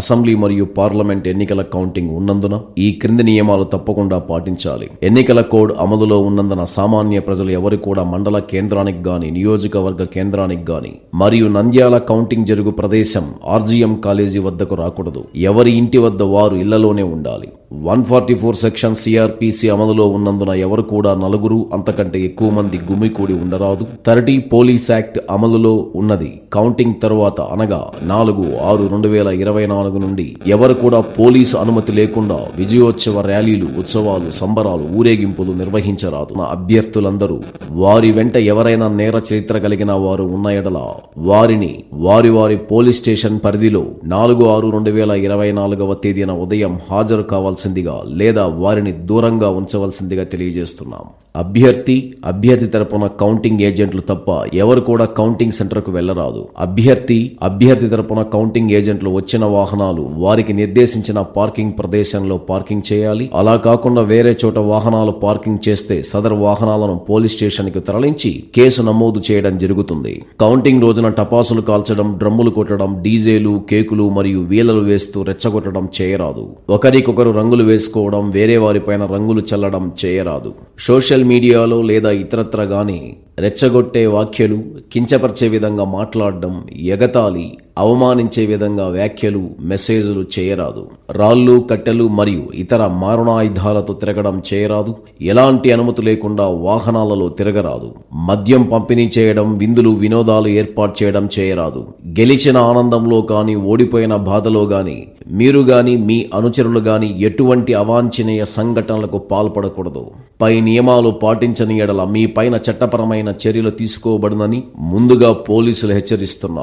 Assembly మరియు parliament ఎన్నికల counting ఉన్నందున ఈ క్రింది నియమాలు తప్పకుండా పాటించాలి. ఎన్నికల కోడ్ అమలులో ఉన్నందున సామాన్య ప్రజలు ఎవరు కూడా మండల కేంద్రానికి గాని నియోజకవర్గ కేంద్రానికి గాని మరియు నంద్యాల కౌంటింగ్ జరుగు ప్రదేశం ఆర్జీఎం కాలేజీ వద్దకు రాకూడదు. ఎవరి ఇంటి వద్ద వారు ఇళ్ళలోనే ఉండాలి. One forty four section CRPC అమలులో ఉన్నందున ఎవరు కూడా నలుగురు అంతకంటే ఎక్కువ మంది గుమికూడి ఉండరాదు. థర్టీ పోలీస్ యాక్ట్ అమలులో ఉన్నది. కౌంటింగ్ తరువాత అనగా నాలుగు ఆరు రెండు వేల ఇరవై నాలుగు నుండి ఎవరు కూడా పోలీసు అనుమతి లేకుండా విజయోత్సవ ర్యాలీలు ఉత్సవాలు సంబరాలు ఊరేగింపులు నిర్వహించరాదు. నా అభ్యర్థులందరూ వారి వెంట ఎవరైనా నేర చరిత్ర కలిగిన వారు ఉన్న ఎడల వారిని వారి వారి పోలీస్ స్టేషన్ పరిధిలో నాలుగు ఆరు రెండు వేల ఇరవై నాలుగవ తేదీన ఉదయం హాజరు కావాల్సిందిగా లేదా వారిని దూరంగా ఉంచవలసిందిగా తెలియజేస్తున్నాం. అభ్యర్థి అభ్యర్థి తరపున కౌంటింగ్ ఏజెంట్లు తప్ప ఎవరు కూడా కౌంటింగ్ సెంటర్కు వెళ్ళరాదు అభ్యర్థి అభ్యర్థి తరపున కౌంటింగ్ ఏజెంట్లు వచ్చిన వాహనాలు వారికి నిర్దేశించిన పార్కింగ్ ప్రదేశంలో పార్కింగ్ చేయాలి. అలా కాకుండా వేరే చోట వాహనాలు పార్కింగ్ చేస్తే సదరు వాహనాలను పోలీస్ స్టేషన్కి తరలించి కేసు నమోదు చేయడం జరుగుతుంది. కౌంటింగ్ రోజున టపాసులు కాల్చడం డ్రమ్ములు కొట్టడం డీజేలు కేకులు మరియు వీలలు వేస్తూ రెచ్చగొట్టడం చేయరాదు. ఒకరికొకరు రంగులు వేసుకోవడం వేరే వారిపైన రంగులు చల్లడం చేయరాదు. సోషల్ మీడియాలో లేదా ఇతరత్ర కానీ రెచ్చగొట్టే వాక్యలు కించపరిచే విధంగా మాట్లాడడం ఎగతాళి అవమానించే విధంగా వ్యాఖ్యలు మెసేజ్లు చేయరాదు. రాళ్ళు కట్టెలు మరియు ఇతర మారణాయుధాలతో తిరగడం చేయరాదు. ఎలాంటి అనుమతి లేకుండా వాహనాలలో తిరగరాదు. మద్యం పంపిణీ చేయడం విందులు వినోదాలు ఏర్పాటు చేయడం చేయరాదు. గెలిచిన ఆనందంలో కానీ ఓడిపోయిన బాధలో గాని మీరు గాని మీ అనుచరులు గాని ఎటువంటి అవాంఛనీయ సంఘటనలకు పాల్పడకూడదు. పై నియమాలు పాటించని ఎడల మీ పైన చట్టపరమైన చర్యలు తీసుకోబడునని ముందుగా పోలీసులు హెచ్చరిస్తున్నారు.